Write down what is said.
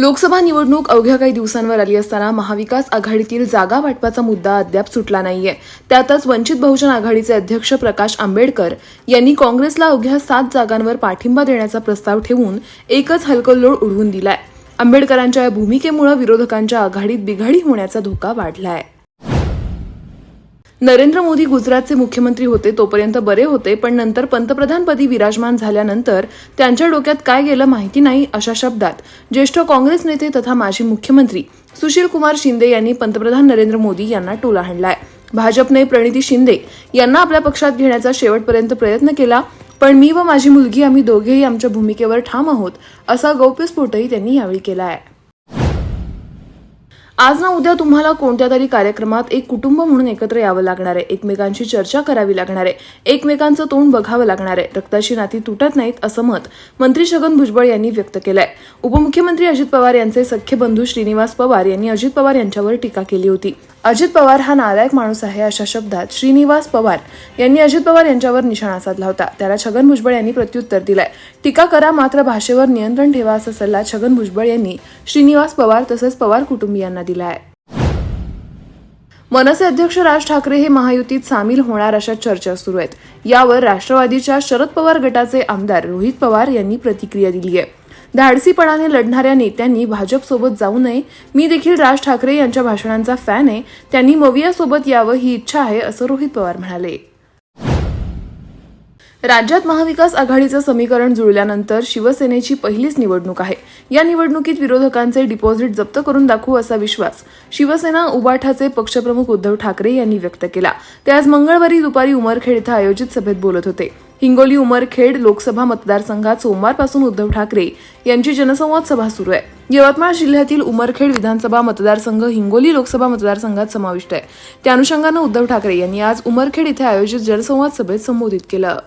लोकसभा निवडणूक अवघ्या काही दिवसांवर आली असताना महाविकास आघाडीतील जागा वाटपाचा मुद्दा अद्याप सुटला नाहीये. त्यातच वंचित बहुजन आघाडीचे अध्यक्ष प्रकाश आंबेडकर यांनी काँग्रेसला अवघ्या सात जागांवर पाठिंबा देण्याचा प्रस्ताव ठेवून एकच हलकल्लोळ उडवून दिलाय. आंबेडकरांच्या या भूमिकेमुळे विरोधकांच्या आघाडीत बिघाडी होण्याचा धोका वाढलाय. नरेंद्र मोदी गुजरातचे मुख्यमंत्री होते तोपर्यंत बरे होते पण नंतर पंतप्रधानपदी विराजमान झाल्यानंतर त्यांच्या डोक्यात काय गेलं माहिती नाही अशा शब्दात. ज्येष्ठ काँग्रेस नेते तथा माजी मुख्यमंत्री सुशील कुमार शिंदे यांनी पंतप्रधान नरेंद्र मोदी यांना टोला हाणलाय. भाजपने प्रणिती शिंदे यांना आपल्या पक्षात घेण्याचा शेवटपर्यंत प्रयत्न केला पण मी व माझी मुलगी आम्ही दोघेही आमच्या भूमिकेवर ठाम आहोत असा गौप्यस्फोटही त्यांनी यावेळी केला आहे आज ना उद्या तुम्हाला कोणत्या तरी कार्यक्रमात एक कुटुंब म्हणून एकत्र यावं लागणार आहे. एकमेकांशी चर्चा करावी लागणार आहे. एकमेकांचं तोंड बघावं लागणार आहे. रक्ताची नाती तुटत नाहीत असं मत मंत्री छगन भुजबळ यांनी व्यक्त केलंय. उपमुख्यमंत्री अजित पवार यांचे सख्य बंधू श्रीनिवास पवार यांनी अजित पवार यांच्यावर टीका केली होती. अजित पवार हा नालायक माणूस आहे अशा शब्दात श्रीनिवास पवार यांनी अजित पवार यांच्यावर निशाणा साधला होता. त्याला छगन भुजबळ यांनी प्रत्युत्तर दिलंय. टीका करा मात्र भाषेवर नियंत्रण ठेवा असा सल्ला छगन भुजबळ यांनी श्रीनिवास पवार तसंच पवार कुटुंबियांना दिला आहे मनसे अध्यक्ष राज ठाकरे हे महायुतीत सामील होणार अशा चर्चा सुरू आहेत. यावर राष्ट्रवादीच्या शरद पवार गटाचे आमदार रोहित पवार यांनी प्रतिक्रिया दिली आहे धाडसीपणाने लढणाऱ्या नेत्यांनी भाजपसोबत जाऊ नये. मी देखील राज ठाकरे यांच्या भाषणांचा फॅन आहे. त्यांनी मवियासोबत यावं ही इच्छा आहे असं रोहित पवार म्हणाले. राज्यात महाविकास आघाडीचं समीकरण जुळल्यानंतर शिवसेनेची पहिलीच निवडणूक आहे. या निवडणुकीत विरोधकांचे डिपॉझिट जप्त करून दाखवू असा विश्वास शिवसेना उबाठाचे पक्षप्रमुख उद्धव ठाकरे यांनी व्यक्त केला. ते आज मंगळवारी दुपारी उमरखेड इथं आयोजित सभेत बोलत होते. हिंगोली उमरखेड लोकसभा मतदारसंघात सोमवारपासून उद्धव ठाकरे यांची जनसंवाद सभा सुरू आहे. यवतमाळ जिल्ह्यातील उमरखेड विधानसभा मतदारसंघ हिंगोली लोकसभा मतदारसंघात समाविष्ट आहे. त्या अनुषंगानं उद्धव ठाकरे यांनी आज उमरखेड इथे आयोजित जनसंवाद सभेत संबोधित केलं.